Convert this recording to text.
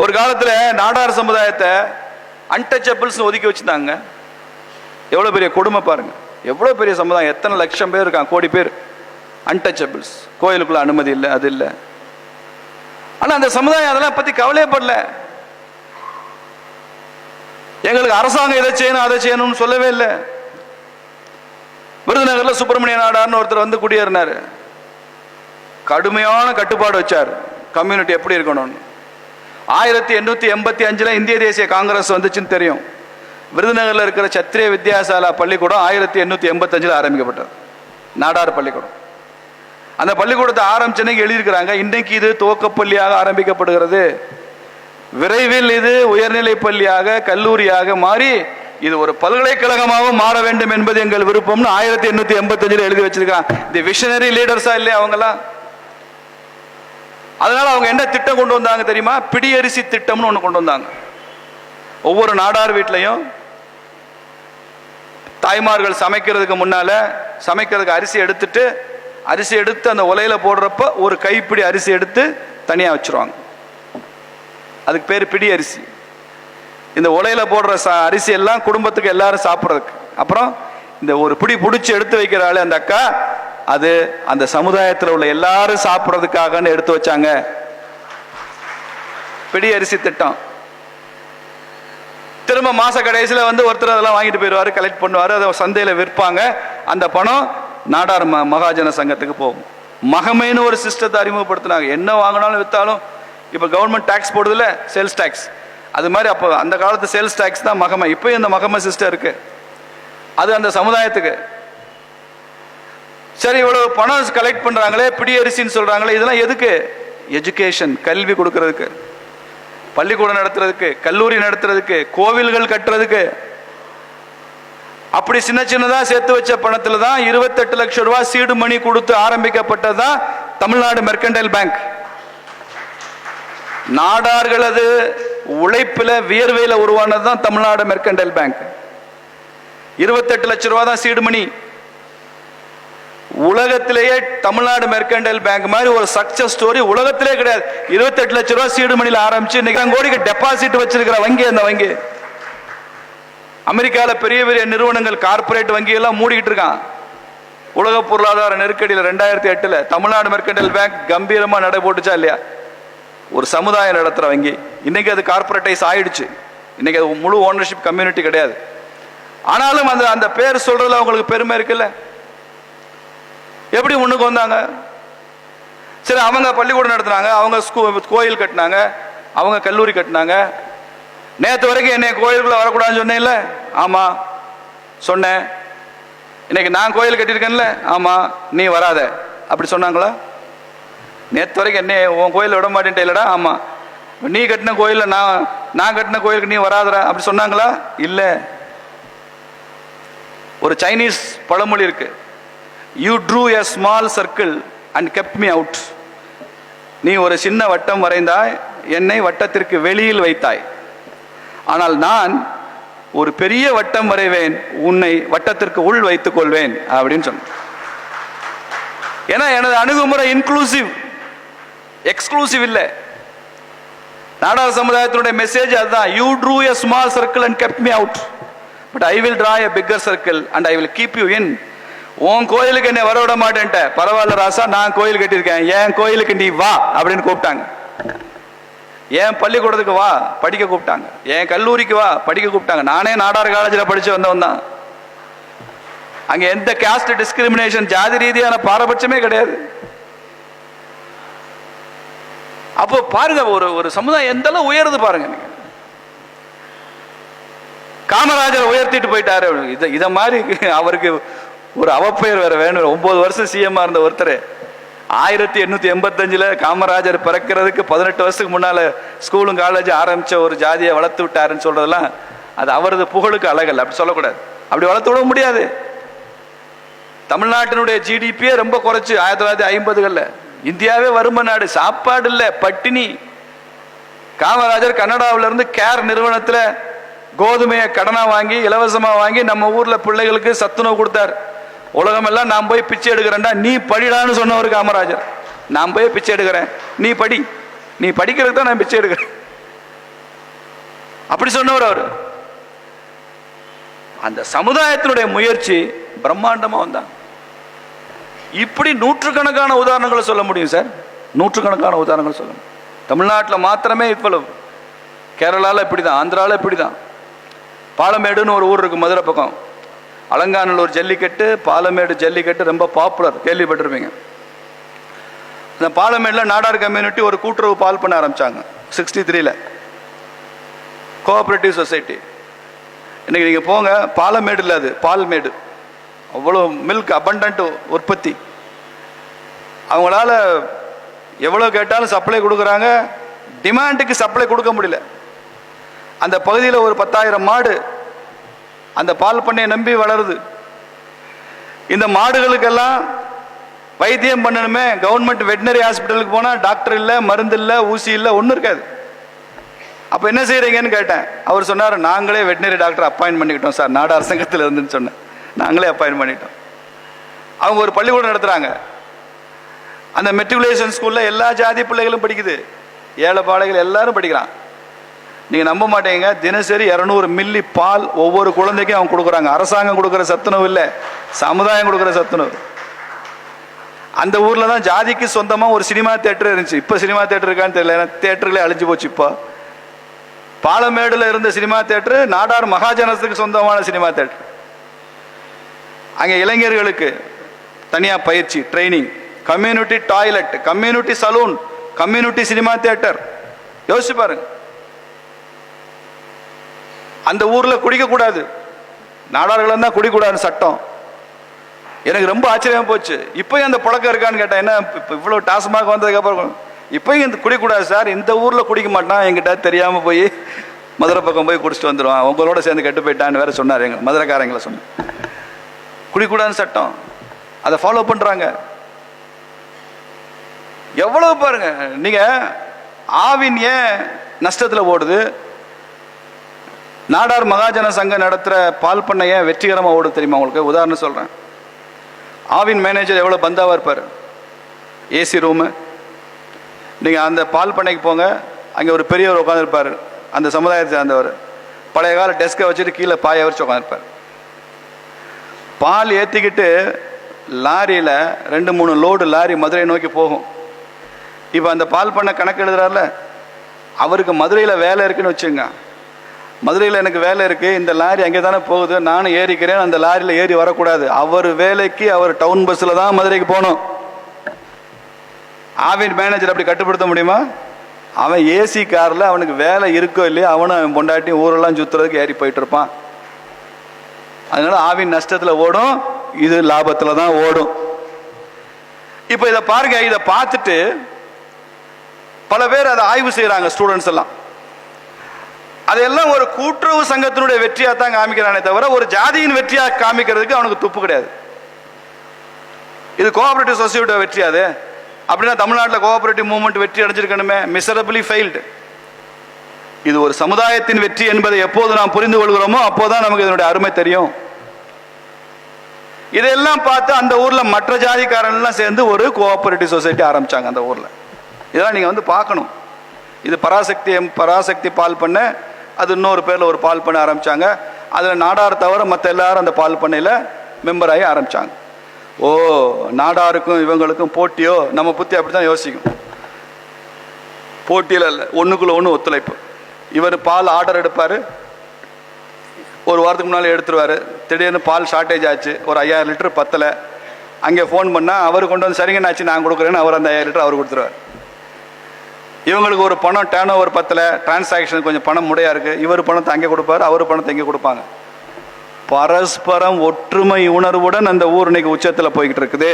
ஒரு காலத்தில் நாடார் சமுதாயத்தை அன்டச்சபிள்ஸ் ஒதுக்கி வச்சுருந்தாங்க. எவ்வளோ பெரிய கொடுமை பாருங்கள் எவ்வளோ பெரிய சமுதாயம். எத்தனை லட்சம் பேர் இருக்காங்க கோடி பேர். அன்டச்சபிள்ஸ் கோயிலுக்குள்ள அனுமதி இல்லை அது இல்லை. ஆனால் அந்த சமுதாயம் அதெல்லாம் பற்றி கவலையப்படல எங்களுக்கு அரசாங்கம் இதை செய்யணும் அதை செய்யணும்னு சொல்லவே இல்லை. விருதுநகரில் சுப்பிரமணிய நாடார்னு ஒருத்தர் வந்து குடியேறினார். கடுமையான கட்டுப்பாடு வச்சார். கம்யூனிட்டி எப்படி இருக்கணும்னு. ஆயிரத்தி எண்ணூற்றி எண்பத்தி அஞ்சில் இந்திய தேசிய காங்கிரஸ் வந்துச்சுன்னு தெரியும். விருதுநகரில் இருக்கிற சத்திரிய வித்யாசாலா பள்ளிக்கூடம் ஆயிரத்தி எண்ணூற்றி எண்பத்தஞ்சில் ஆரம்பிக்கப்பட்டது. நாடார் பள்ளிக்கூடம். அந்த பள்ளிக்கூடத்தை ஆரம்பிச்சனைக்கு எழுதியிருக்கிறாங்க இன்றைக்கு இது துவக்கப்பள்ளியாக ஆரம்பிக்கப்படுகிறது. விரைவில் இது உயர்நிலை பள்ளியாக கல்லூரியாக மாறி இது ஒரு பல்கலைக்கழகமாகவும் மாற வேண்டும் என்பது எங்கள் விருப்பம்னு ஆயிரத்தி எண்ணூற்றி எண்பத்தஞ்சில் எழுதி வச்சிருக்கான் தி விஷனரி லீடர்ஸா இல்லையா அவங்கெல்லாம்? அதனால அவங்க என்ன திட்டம் கொண்டு வந்தாங்க தெரியுமா? பிடியரிசி திட்டம்னு ஒன்று கொண்டு வந்தாங்க. ஒவ்வொரு நாடார் வீட்லையும் தாய்மார்கள் சமைக்கிறதுக்கு முன்னால சமைக்கிறதுக்கு அரிசி எடுத்துட்டு அரிசி எடுத்து அந்த உலையில போடுறப்ப ஒரு கைப்பிடி அரிசி எடுத்து தனியாக வச்சிருவாங்க. அதுக்கு பேர் பிடி அரிசி இந்த உலையில போடுற சா அரிசி எல்லாம் குடும்பத்துக்கு எல்லாரும் சாப்பிட்றதுக்கு. அப்புறம் இந்த ஒரு பிடி பிடிச்சி எடுத்து வைக்கிற வைக்கிறாள் அந்த அக்கா அது அந்த சமுதாயத்தில் உள்ள எல்லாரும் சாப்பிட்றதுக்காகன்னு எடுத்து வச்சாங்க. பிடி அரிசி திட்டம். திரும்ப மாச கடைசியில் வந்து ஒருத்தர் அதெல்லாம் வாங்கிட்டு போயிடுவாரு கலெக்ட் பண்ணுவார் அதை சந்தையில் விற்பாங்க. அந்த பணம் நாடார் ம மகாஜன சங்கத்துக்கு போகும். மகமைன்னு ஒரு சிஸ்டத்தை அறிமுகப்படுத்தினாங்க. என்ன வாங்கினாலும் விற்றாலும் இப்போ கவர்மெண்ட் டேக்ஸ் போடுதில்ல சேல்ஸ் டேக்ஸ் அது மாதிரி அப்போ அந்த காலத்து சேல்ஸ் டேக்ஸ் தான் மகமை. இப்போ இந்த மகமை சிஸ்டம் இருக்கு. அது அந்த சமுதாயத்துக்கு. சரி இவ்வளவு பணம் கலெக்ட் பண்றாங்களே பிடியரிசின்னு சொல்கிறாங்களே சொல்றாங்களே இதெல்லாம் எதுக்கு? எஜுகேஷன் கல்வி கொடுக்கறதுக்கு. பள்ளிக்கூடம் நடத்துறதுக்கு கல்லூரி நடத்துறதுக்கு கோவில்கள் கட்டுறதுக்கு. அப்படி சின்ன சின்னதா சேர்த்து வச்ச பணத்துல தான் இருபத்தெட்டு லட்சம் ரூபாய் சீடு மணி கொடுத்து ஆரம்பிக்கப்பட்டது தான் தமிழ்நாடு மெர்கண்டைல் பேங்க் நாடார்களது உழைப்புல வியர்வையில உருவானது தான் தமிழ்நாடு மெர்கண்டைல் பேங்க் இருபத்தெட்டு லட்சம் ரூபாய் தான் சீடு மணி. உலகத்திலேயே தமிழ்நாடு மெர்கண்டைல் பேங்க் மாதிரி ஒரு சக்சஸ் ஸ்டோரி உலகத்திலே கிடையாது. இருபத்தெட்டு லட்ச ரூபாய் சீடு மணியில் ஆரம்பிச்சு இன்னைக்கு கோடிக்கு டெபாசிட் வச்சிருக்கிற வங்கி அந்த வங்கி. அமெரிக்காவில் பெரிய பெரிய நிறுவனங்கள் கார்ப்பரேட் வங்கி எல்லாம் மூடிக்கிட்டு இருக்கான். உலக பொருளாதார நெருக்கடியில் ரெண்டாயிரத்தி எட்டுல தமிழ்நாடு மெர்கண்டைல் பேங்க் கம்பீரமா நடை போட்டுச்சா இல்லையா? ஒரு சமுதாயம் நடத்துற வங்கி. இன்னைக்கு அது கார்ப்பரேட்டைஸ் ஆயிடுச்சு. இன்னைக்கு அது முழு ஓனர்ஷிப் கம்யூனிட்டி கிடையாது. ஆனாலும் அந்த அந்த பேர் சொல்றதுல அவங்களுக்கு பெருமை இருக்குல்ல? எப்படி முன்னுக்கு வந்தாங்க? சரி அவங்க பள்ளிக்கூடம் நடத்துனாங்க அவங்க ஸ்கூ கோயில் கட்டினாங்க அவங்க கல்லூரி கட்டினாங்க. நேற்று வரைக்கும் என்னை கோயிலுக்குள்ளே வரக்கூடாதுன்னு சொன்னேன்ல? ஆமாம் சொன்னேன். இன்னைக்கு நான் கோயில் கட்டியிருக்கேன்ல? ஆமாம் நீ வராத. அப்படி சொன்னாங்களா? நேற்று வரைக்கும் என்ன உன் கோயில் விட மாட்டேன்ட்டு இல்லடா ஆமாம் நீ கட்டின கோயிலில் நான் நான் கட்டின கோயிலுக்கு நீ வராதடா? அப்படி சொன்னாங்களா? இல்லை. ஒரு சைனீஸ் பழமொழி இருக்குது you drew a small circle and kept me out நீ ஒரு சின்ன வட்டம் வரைந்தாய் என்னை வட்டத்திற்கு வெளியில் வைத்தாய். ஆனால் நான் ஒரு பெரிய வட்டம் வரைவேன் உன்னை வட்டத்திற்கு உள் வைத்துக் கொள்வேன் அப்படின்னு சொன்ன ஏன்னா எனது அணுகுமுறை இன்க்ளூசிவ் எக்ஸ்க்ளூசிவ் இல்லை. நாடார் சமுதாயத்தினுடைய மெசேஜ் அதுதான். You drew a small circle and kept me out but I will draw a bigger circle and I will keep you in உன் கோயிலுக்கு என்னை வர விட மாட்டேன்ட்ட. பரவாயில்ல ராசா நான் கோயில் கட்டியிருக்கேன். என் கோயிலுக்கு நீ வா அப்படின்னு கூப்பிட்டாங்க. என் பள்ளிக்கூடத்துக்கு வா படிக்க கூப்பிட்டாங்க. என் கல்லூரிக்கு வா படிக்க கூப்பிட்டாங்க. நானே நாடார் காலேஜில் படிச்சு வந்தவன் தான். அங்க எந்த கேஸ்ட் டிஸ்கிரிமினேஷன் ஜாதி ரீதியான பாரபட்சமே கிடையாது. அப்போ பாருங்க ஒரு ஒரு சமுதாயம் எந்த அளவு உயருது பாருங்க நீங்க. காமராஜர் உயர்த்திட்டு போயிட்டாரு. இதை இதை மாதிரி அவருக்கு ஒரு அவப்பெயர் வேற வேணும். ஒன்பது வருஷம் சிஎம்மா இருந்த ஒருத்தர். ஆயிரத்தி எண்ணூற்றி எண்பத்தஞ்சில் காமராஜர் பிறக்கிறதுக்கு பதினெட்டு வருஷத்துக்கு முன்னால் ஸ்கூலும் காலேஜ் ஆரம்பித்த ஒரு ஜாதியை வளர்த்து விட்டாருன்னு சொல்கிறதெல்லாம் அது அவரது புகழுக்கு அழகல் அப்படி சொல்லக்கூடாது. அப்படி வளர்த்து விட முடியாது. தமிழ்நாட்டினுடைய ஜிடிபியே ரொம்ப குறைச்சி ஆயிரத்தி தொள்ளாயிரத்தி ஐம்பதுகளில். இந்தியாவே வறுமை நாடு சாப்பாடு இல்லை பட்டினி. காமராஜர் கனடாவில இருந்து கேர் நிறுவனத்தில் கோதுமையை கடனாக வாங்கி இலவசமாக வாங்கி நம்ம ஊரில் பிள்ளைகளுக்கு சத்துணவு கொடுத்தார். உலகமெல்லாம் நான் போய் பிச்சை எடுக்கிறேன்டா நீ படிடான்னு சொன்னவர் காமராஜர். நான் போய் பிச்சை எடுக்கிறேன். நீ படி. நீ படிக்கிறதுக்கு தான் நான் பிச்சை எடுக்கிறேன். அப்படி சொன்னவர் அவர். அந்த சமுதாயத்தினுடைய முயற்சி பிரம்மாண்டமாக வந்தாங்க இப்படி நூற்றுக்கணக்கான உதாரணங்களை சொல்ல முடியும் சார். நூற்றுக்கணக்கான உதாரணங்கள் சொல்ல முடியும். தமிழ்நாட்டில் மாத்திரமே இவ்வளவு. கேரளாவில் இப்படி தான் ஆந்திராவில் இப்படி தான் பாலமேடுன்னு ஒரு ஊர் இருக்கு மதுரை பக்கம். அலங்காநல்லூர் ஜல்லிக்கட்டு பாலமேடு ஜல்லிக்கட்டு ரொம்ப பாப்புலர் கேள்விப்பட்டிருப்பீங்க. அந்த பாலமேடில் நாடார் கம்யூனிட்டி ஒரு கூட்டுறவு பால் பண்ண ஆரம்பிச்சாங்க சிக்ஸ்டி த்ரீல கோஆபரேட்டிவ் சொசைட்டி இன்னைக்கு நீங்கள் போங்க பாலமேடு இல்லை அது பால்மேடு. அவ்வளோ மில்க் அபண்டன்ட் உற்பத்தி. அவங்களால எவ்வளோ கேட்டாலும் சப்ளை கொடுக்குறாங்க டிமாண்டுக்கு சப்ளை கொடுக்க முடியல. அந்த பகுதியில் ஒரு பத்தாயிரம் மாடு அந்த பால் பண்ணையை நம்பி வளருது. இந்த மாடுகளுக்கெல்லாம் வைத்தியம் பண்ணணுமே கவர்மெண்ட் வெட்டினரி ஹாஸ்பிட்டலுக்கு போனால் டாக்டர் இல்லை மருந்து இல்லை ஊசி இல்லை ஒன்றும் இருக்காது. அப்போ என்ன செய்கிறீங்கன்னு கேட்டேன். அவர் சொன்னார் நாங்களே வெட்டினரி டாக்டர் அப்பாயின் பண்ணிக்கிட்டோம் சார். நாடு அரசாங்கத்தில் இருந்துன்னு சொன்னேன். நாங்களே அப்பாயின் பண்ணிட்டோம். அவங்க ஒரு பள்ளிக்கூடம் நடத்துகிறாங்க அந்த மெட்ரிகுலேஷன் ஸ்கூலில் எல்லா ஜாதி பிள்ளைகளும் படிக்குது. ஏழை பாளைகள் எல்லாரும் படிக்கிறான். நீங்கள் நம்ப மாட்டீங்க. தினசரி இரநூறு மில்லி பால் ஒவ்வொரு குழந்தைக்கும் அவங்க கொடுக்குறாங்க. அரசாங்கம் கொடுக்குற சத்துணவு இல்லை. சமுதாயம் கொடுக்குற சத்துணவு. அந்த ஊரில் தான் ஜாதிக்கு சொந்தமாக ஒரு சினிமா தேட்டர் இருந்துச்சு. இப்போ சினிமா தேட்டர் இருக்கான்னு தெரியல. ஏன்னா தேட்டர்களே அழிஞ்சு போச்சு இப்போ. பாலமேடுல இருந்த சினிமா தேட்டர் நாடார் மகாஜனத்துக்கு சொந்தமான சினிமா தேட்டர் அங்கே இளைஞர்களுக்கு தனியாக பயிற்சி training community toilet community saloon community cinema theatre யோசிச்சு பாருங்க. அந்த ஊரில் குடிக்கக்கூடாது நாடார்கள் தான் குடிக்கூடாதுன்னு சட்டம். எனக்கு ரொம்ப ஆச்சரியமாக போச்சு. இப்போயும் அந்த பழக்கம் இருக்கான்னு கேட்டேன் என்ன இப்போ இவ்வளோ டாஸ்மாக வந்ததுக்கப்புறம் இப்போயும் இந்த குடிக்கூடாது சார். இந்த ஊரில் குடிக்க மாட்டான். என்கிட்ட தெரியாமல் போய் மதுரை பக்கம் போய் குடிச்சிட்டு வந்துடுவான் உங்களோட சேர்ந்து கெட்டு போயிட்டான்னு வேற சொன்னார் எங்க மதுரைக்காரங்களை சொன்னேன் குடிக்கூடாதுன்னு சட்டம். அதை ஃபாலோ பண்ணுறாங்க எவ்வளவு பாருங்க நீங்க ஆவின் ஏன் நஷ்டத்தில் ஓடுது? நாடார் மகாஜன சங்கம் நடத்துகிற பால் பண்ணை வெற்றிகரமாக ஓடும் தெரியுமா உங்களுக்கு? உதாரணம் சொல்கிறேன் ஆவின் மேனேஜர் எவ்வளோ பந்தாவாக இருப்பார்? ஏசி ரூமு நீங்கள் அந்த பால் பண்ணைக்கு போங்க. அங்கே ஒரு பெரியவர் உட்காந்துருப்பார் அந்த சமுதாயத்தை சேர்ந்தவர். பழைய கால டெஸ்க்கை வச்சுட்டு கீழே பாய வச்சு உட்காந்துருப்பார் பால் ஏற்றிக்கிட்டு லாரியில் ரெண்டு மூணு லோடு லாரி மதுரை நோக்கி போகும். இப்போ அந்த பால் பண்ண கணக்கு எழுதுறாருல? அவருக்கு மதுரையில் வேலை இருக்குன்னு வச்சுங்க மதுரையில் எனக்கு வேலை இருக்குது இந்த லாரி அங்கே தானே போகுது. நானும் ஏறிக்கிறேன். அந்த லாரியில் ஏறி வரக்கூடாது. அவர் வேலைக்கு அவர் டவுன் பஸ்ஸில் தான் மதுரைக்கு போகணும். ஆவின் மேனேஜர் அப்படி கட்டுப்படுத்த முடியுமா? அவன் ஏசி காரில் அவனுக்கு வேலை இருக்கோ இல்லையோ அவனும் அவன் பொண்டாட்டி ஊரெல்லாம் சுற்றுறதுக்கு ஏறி போயிட்டு இருப்பான் அதனால ஆவின் நஷ்டத்தில் ஓடும். இது லாபத்தில் தான் ஓடும். இப்போ இதை பாருங்க. இதை பார்த்துட்டு பல பேர் அதை ஆய்வு செய்கிறாங்க ஸ்டூடெண்ட்ஸ் எல்லாம். அதையெல்லாம் ஒரு கூட்டுறவு சங்கத்தினுடைய வெற்றியாக தான் காமிக்கிறானே தவிர ஒரு ஜாதியின் வெற்றியாக காமிக்கிறதுக்கு அவனுக்கு துப்பு கிடையாது. இது கோஆபரேட்டிவ் சொசைட்டியோட வெற்றி அது. அப்படின்னா தமிழ்நாட்டில் கோஆபரேட்டிவ் மூவ்மெண்ட் வெற்றி அடைஞ்சிருக்கணுமே. மிசரபிளி ஃபெயில்டு இது ஒரு சமுதாயத்தின் வெற்றி என்பதை எப்போது நாம் புரிந்து கொள்கிறோமோ அப்போதான் நமக்கு இதனுடைய அருமை தெரியும். இதெல்லாம் பார்த்து அந்த ஊரில் மற்ற ஜாதிக்காரன்லாம் சேர்ந்து ஒரு கோஆபரேட்டிவ் சொசைட்டி ஆரம்பித்தாங்க அந்த ஊரில். இதெல்லாம் நீங்கள் வந்து பார்க்கணும். இது பராசக்தி பராசக்தி பால் பண்ண அது இன்னொரு பேரில் ஒரு பால் பண்ண ஆரம்பித்தாங்க அதில் நாடார் தவிர மற்ற எல்லாரும் அந்த பால் பண்ணையில் மெம்பர் ஆகி ஆரம்பித்தாங்க ஓ நாடாருக்கும் இவங்களுக்கும் போட்டியோ? நம்ம புத்தி அப்படி தான் யோசிக்கும். போட்டியில் இல்லை ஒன்றுக்குள்ளே ஒன்று ஒத்துழைப்பு. இவர் பால் ஆர்டர் எடுப்பார். ஒரு வாரத்துக்கு முன்னால் எடுத்துருவார். திடீர்னு பால் ஷார்ட்டேஜ் ஆச்சு. ஒரு ஐயாயிரம் லிட்டர் பத்தலை. அங்கே ஃபோன் பண்ணால் அவர் கொண்டு வந்து சரிங்கண்ணாச்சு நான் கொடுக்குறேன்னு அவர் அந்த ஐயாயிரம் லிட்டர் அவர் கொடுத்துருவார். இவங்களுக்கு ஒரு பணம் டேர்ன் ஓவர் பத்தில் டிரான்சாக்ஷன் கொஞ்சம் பணம் முடையாக இருக்குது இவர் பணத்தை அங்கே கொடுப்பாரு அவர் பணத்தை இங்கே கொடுப்பாங்க. பரஸ்பரம் ஒற்றுமை உணர்வுடன் அந்த ஊர் இன்னைக்கு உச்சத்தில் போய்கிட்டு இருக்குது.